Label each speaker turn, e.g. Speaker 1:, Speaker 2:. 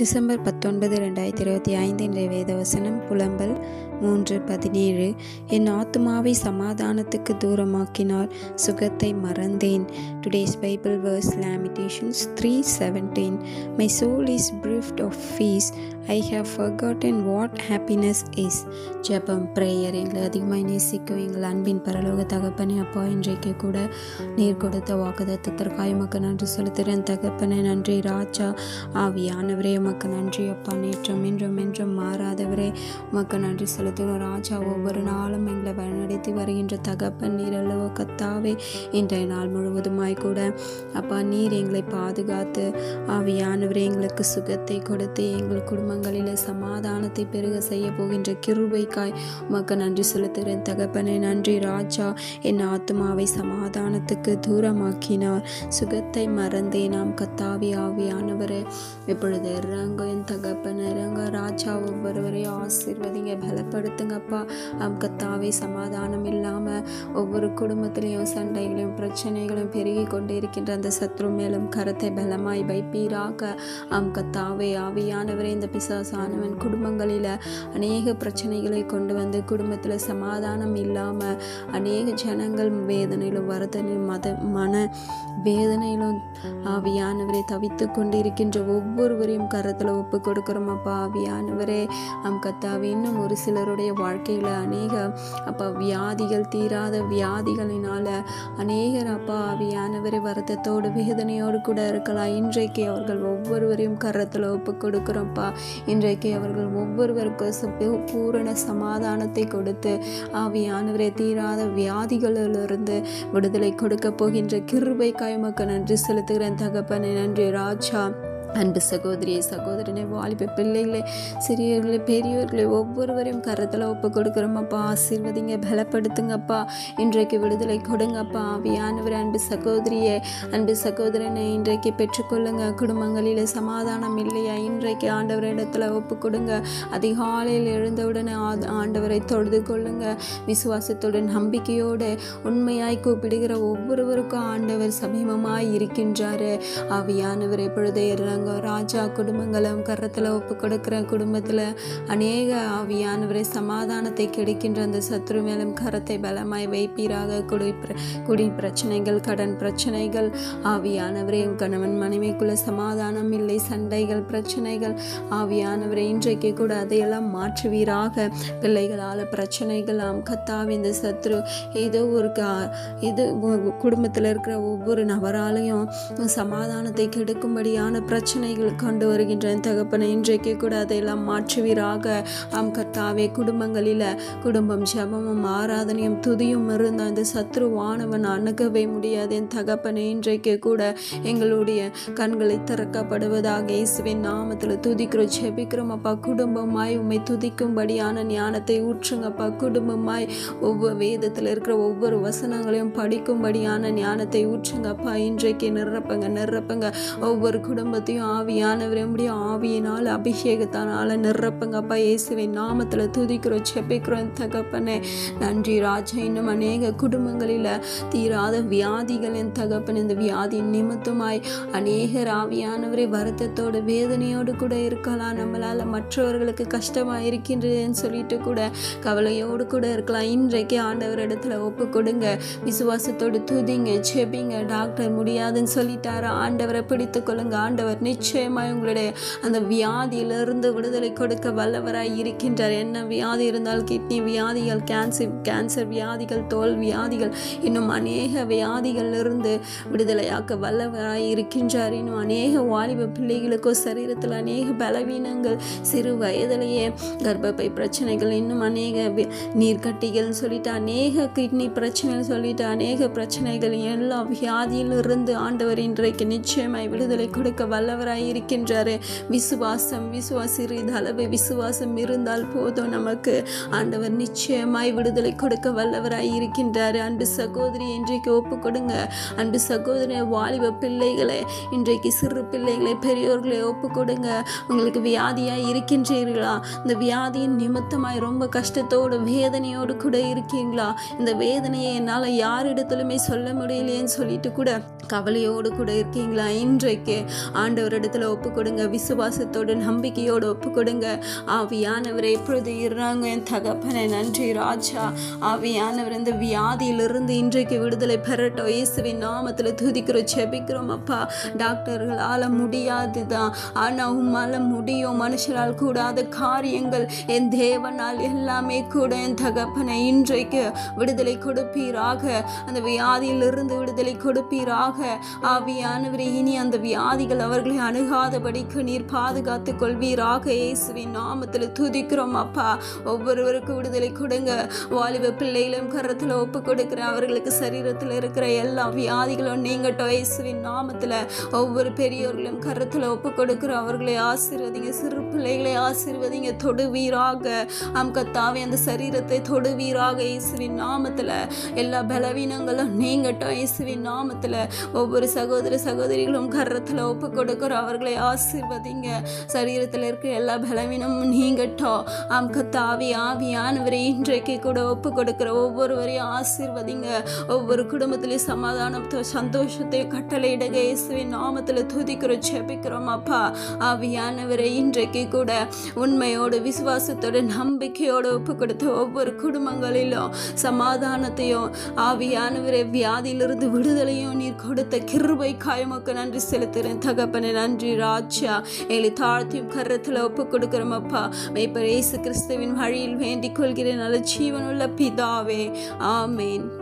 Speaker 1: December பத்தொன்பது ரெண்டாயிரத்தி இருபத்தி ஐந்து இன்றைய வேதவசனம் புலம்பல் மூன்று பதினேழு. என் ஆத்மாவை சமாதானத்துக்கு தூரமாக்கினார் சுகத்தை மறந்தேன். Today's Bible verse Lamentations three seventeen my soul is bereft of peace I have forgotten what happiness is ஜபம் ப்ரேயர் எங்களை அதிகமாக நேசிக்கும் எங்கள் அன்பின் பரலோக தகப்பனே அப்பா இன்றைக்கு கூட நீர் கொடுத்த வாக்குதத்திற்காக மக்கள் நன்றி செலுத்துகிறேன். தகப்பனே நன்றி ராஜா ஆவியானவரே உமக்கு நன்றி அப்பா. நேற்றும் இன்றும் என்றும் மாறாதவரே. உமக்கு நன்றி செலுத்துகிறோம். ராஜா ஒவ்வொரு நாளும் எங்களை வழிநடத்தி வருகின்ற தகப்பன் நீர் அல்லவோ கத்தாவே. இன்றைய நாள் முழுவதுமாய் கூட அப்பா நீர் எங்களை பாதுகாத்து ஆவியானவரே எங்களுக்கு சுகத்தை கொடுத்து எங்கள் குடும்பங்களில் சமாதானத்தை பெருக செய்ய போகின்ற கிருபைக்காய் உமக்கு நன்றி செலுத்துகிறேன். தகப்பனே நன்றி. ராஜா என் ஆத்மாவை சமாதானத்துக்கு தூரமாக்கினார். சுகத்தை மறந்தே நாம் கத்தாவி ஆவியானவரே. இப்பொழுது இறங்க என் தகப்பன் ராஜா ஒவ்வொருவரையும் ஆசீர்வதிங்க பலப்படுத்துங்கப்பா அம் கத்தாவே சமாதானம் இல்லாமல் ஒவ்வொரு குடும்பத்திலையும் சண்டைகளையும் பிரச்சனைகளையும் பெருகி கொண்டே இருக்கின்ற அந்த சத்ரு மேலும் கரத்தை பலமாய் வைப்பீராக. அம் கத்தாவே ஆவியானவரே இந்த பிசாசானவன் குடும்பங்களில் அநேக பிரச்சனைகளை கொண்டு வந்து குடும்பத்தில் சமாதானம் இல்லாமல் அநேக ஜனங்கள் வேதனையிலும் வரதனையும் மத மன வேதனையிலும் ஆவியானவரை தவித்து கொண்டிருக்கின்ற ஒவ்வொருவரையும் கரத்தில் ஒப்பு கொடுக்குறோம் அப்பா ஆவியானவரே அம் கத்தாவி இன்னும் ஒரு சிலருடைய வாழ்க்கையில் அநேக அப்பா வியாதிகள் தீராத வியாதிகளினால் அநேகர் அப்பா ஆவியானவரை வருத்தத்தோடு வேதனையோடு கூட இருக்கலாம். இன்றைக்கு அவர்கள் ஒவ்வொருவரையும் கரத்தில் ஒப்பு கொடுக்குறோம்ப்பா. இன்றைக்கு அவர்கள் ஒவ்வொருவருக்கும் சு- பூரண சமாதானத்தை கொடுத்து ஆவியானவரை தீராத வியாதிகளிலிருந்து விடுதலை கொடுக்க போகின்ற கிருபை காய்மக்க நன்றி செலுத்துகிறேன். தகப்பனை நன்றி ராஜா. அன்பு சகோதரியை சகோதரனை வாலிப பிள்ளைகளே சிறியவர்களே பெரியவர்களே ஒவ்வொருவரையும் கரத்தில் ஒப்பு கொடுக்குறோமப்பா. ஆசீர்வதிங்க பலப்படுத்துங்கப்பா. இன்றைக்கு விடுதலை கொடுங்கப்பா. ஆவியானவர் அன்பு சகோதரியே அன்பு சகோதரனை இன்றைக்கு பெற்றுக்கொள்ளுங்க. குடும்பங்களில் சமாதானம் இல்லையா? இன்றைக்கு ஆண்டவர் இடத்துல ஒப்பு கொடுங்க. அதிகாலையில் எழுந்தவுடனே ஆ- ஆண்டவரை தொழுது கொள்ளுங்க. விசுவாசத்துடன் நம்பிக்கையோடு உண்மையாய் கூப்பிடுகிற ஒவ்வொருவருக்கும் ஆண்டவர் சமீபமாய் இருக்கின்றார். ஆவியானவர் எப்பொழுதே இறங்க ராஜா குடும்பங்களும் கரத்தில் ஒப்பு கொடுக்குற குடும்பத்தில் அநேக ஆவியானவரை சமாதானத்தை கிடைக்கின்ற அந்த சத்ரு மேலும் கரத்தை பலமாய் வைப்பீராக. குடி பிர- குடி பிரச்சனைகள் கடன் பிரச்சனைகள் ஆவியானவரே என் கணவன் மனைவிக்குள்ள சமாதானம் இல்லை சண்டைகள் பிரச்சனைகள் ஆவியானவரை இன்றைக்கு கூட அதையெல்லாம் மாற்றுவீராக. பிள்ளைகளால் பிரச்சனைகள் ஆம் கத்தாவி இந்த சத்ரு ஏதோ ஒரு கா இது குடும்பத்தில் இருக்கிற ஒவ்வொரு நபராலையும் சமாதானத்தை கெடுக்கும்படியான பிரச்சனை பிரச்சனைகள் கொண்டு வருகின்றன. தகப்பனை இன்றைக்கு கூட அதையெல்லாம் மாற்றுவீராக. ஆம் கர்த்தாவே குடும்பங்களில் குடும்பம் ஜெபமும் ஆராதனையும் துதியும் இருந்த அந்த சத்ருவானவன் அணுகவே முடியாது. என் தகப்பனை இன்றைக்கு கூட எங்களுடைய கண்களை திறக்கப்படுவதாக இயேசுவின் நாமத்தில் துதிக்கிறோம் ஜெபிக்கிறோம். அப்பா குடும்பமாய் உண்மை துதிக்கும்படியான ஞானத்தை ஊற்றுங்கப்பா குடும்பமாய் ஒவ்வொரு வேதத்தில் இருக்கிற ஒவ்வொரு வசனங்களையும் படிக்கும்படியான ஞானத்தை ஊற்றுங்கப்பா இன்றைக்கு நிரப்புங்க நிரப்புங்க. ஒவ்வொரு குடும்பத்தையும் ஆவியானவரே நம்முடைய ஆவியினால் அபிஷேகத்தானால நிரப்புங்கப்பா இயேசுவின் நாமத்தில் துதிக்கிறோம் செபிக்கிறோம் தகப்பனே. நன்றி ராஜா. இன்னும் அநேக குடும்பங்களில் தீராத வியாதிகள் என் தகப்பன் இந்த வியாதியின் நிமித்தமாய் அநேகர் ஆவியானவரை வருத்தத்தோடு வேதனையோடு கூட இருக்கலாம். நம்மளால் மற்றவர்களுக்கு கஷ்டமாக இருக்கின்றதுன்னு சொல்லிட்டு கூட கவலையோடு கூட இருக்கலாம். இன்றைக்கு ஆண்டவர் இடத்துல ஒப்பு கொடுங்க. விசுவாசத்தோடு துதிங்க செபிங்க டாக்டர் முடியாதுன்னு சொல்லிட்டாரு? ஆண்டவரை பிடித்து கொள்ளுங்க. ஆண்டவர் நிச்சயமாய் உங்களுடைய அந்த வியாதியிலிருந்து விடுதலை கொடுக்க வல்லவராய் இருக்கின்றார். என்ன வியாதி இருந்தால் கிட்னி வியாதிகள் கேன்சர் கேன்சர் வியாதிகள் தோல் வியாதிகள் இன்னும் அநேக வியாதிகளிலிருந்து விடுதலையாக்க வல்லவராய் இருக்கின்றார். இன்னும் அநேக வாலிப பிள்ளைகளுக்கோ சரீரத்தில் அநேக பலவீனங்கள் சிறு வயதிலேயே கர்ப்பப்பை பிரச்சனைகள் இன்னும் அநேக நீர்க்கட்டிகள்னு சொல்லிட்டு அநேக கிட்னி பிரச்சனைகள் சொல்லிட்டு அநேக பிரச்சனைகள் எல்லா வியாதியிலிருந்து ஆண்டவர் இன்றைக்கு நிச்சயமாய் விடுதலை கொடுக்க வல்லவர் வல்லவராய் இருக்கின்றாரு. விசுவாசம் விசுவாசிறிது அளவு விசுவாசம் இருந்தால் போதும் நமக்கு. ஆண்டவர் நிச்சயமாய் விடுதலை கொடுக்க வல்லவராய் இருக்கின்றார். அன்பு சகோதரி இன்றைக்கு ஒப்பு கொடுங்க அன்பு சகோதரி வாலிப பிள்ளைகளை இன்றைக்கு சிறு பிள்ளைகளை பெரியோர்களை ஒப்பு கொடுங்க உங்களுக்கு வியாதியாய் இருக்கின்றீர்களா? இந்த வியாதியின் நிமித்தமாய் ரொம்ப கஷ்டத்தோடு வேதனையோடு கூட இருக்கீங்களா? இந்த வேதனையை என்னால் யாரிடத்திலுமே சொல்ல முடியலையேன்னு சொல்லிட்டு கூட கவலையோடு கூட இருக்கீங்களா? இன்றைக்கு ஆண்டவர் இடத்துல ஒப்பு கொடுங்க விசுவாசத்தோடு நம்பிக்கையோடு ஒப்பு கொடுங்க ஆவியானவர் எப்பொழுது இறாங்க என் தகப்பனை நன்றி ராஜா. ஆவியானவர் இந்த வியாதியிலிருந்து இன்றைக்கு விடுதலை பெறட்டும். இயேசுவின் நாமத்தில் துதிக்கிறோம் செபிக்கிறோம் அப்பா. டாக்டர்களால் முடியாது தான் ஆனால் உம்மால் முடியும். மனுஷரால் கூடாத காரியங்கள் என் தேவனால் எல்லாமே கூட என் தகப்பனை இன்றைக்கு விடுதலை கொடுப்பீராக. அந்த வியாதியிலிருந்து விடுதலை கொடுப்பீராக. ஆவியானவரை இனி அந்த வியாதிகள் அவர்களை அணுகாதபடிக்கு நீர் பாதுகாத்துக் கொள்வீராக இயேசுவின் நாமத்தில் துதிக்கிறோம் அப்பா. ஒவ்வொருவருக்கும் விடுதலை கொடுங்க. வாலிப பிள்ளைகளும் கரத்தில் ஒப்பு கொடுக்குற அவர்களுக்கு சரீரத்தில் இருக்கிற எல்லா வியாதிகளும் நீங்கட்டும். இயேசுவின் நாமத்தில் ஒவ்வொரு பெரியோர்களும் கரத்தில் ஒப்பு கொடுக்குற அவர்களை ஆசீர்வதிங்க. சிறு பிள்ளைகளை ஆசீர்வதிங்க. தொடுவீராக. அம் கத்தாவே அந்த சரீரத்தை தொடுவீராக. இயேசுவின் நாமத்தில் எல்லா பலவீனங்களும் நீங்கட்டும். இயேசுவின் நாமத்தில் ஒவ்வொரு சகோதர சகோதரிகளும் கரத்தில் ஒப்பு கொடுக்குற அவர்களை ஆசிர்வதிங்க. சரீரத்தில் இருக்கிற எல்லா பலவீனமும் நீங்கட்டும். ஆம் கத்தாவி ஆவியானவரை இன்றைக்கு கூட ஒப்பு கொடுக்குற ஒவ்வொருவரையும் ஆசிர்வதிங்க. ஒவ்வொரு குடும்பத்திலையும் சமாதானத்தை சந்தோஷத்தை கட்டளையிடுக இயேசுவின் நாமத்தில் துதிக்கிறோம் செபிக்கிறோம் அப்பா. ஆவியானவரை இன்றைக்கு கூட உண்மையோடு விசுவாசத்தோடு நம்பிக்கையோடு ஒப்பு கொடுத்த ஒவ்வொரு குடும்பங்களிலும் சமாதானத்தையும் ஆவியானவரை வியாதியிலிருந்து விடுதலையும் நீர் கொடுத்த கிருபை காயமுக்கு நன்றி செலுத்துகிறேன். தகப்பன நன்றி ராஜா எங்களை தாழ்த்தியும் கரத்தில் ஒப்பு கொடுக்குறோம் அப்பா மெய்ப்பர் இயேசு கிறிஸ்துவின் வழியில் வேண்டிக் கொள்கிறேன். நல்ல ஜீவனுள்ள பிதாவே. ஆமேன்.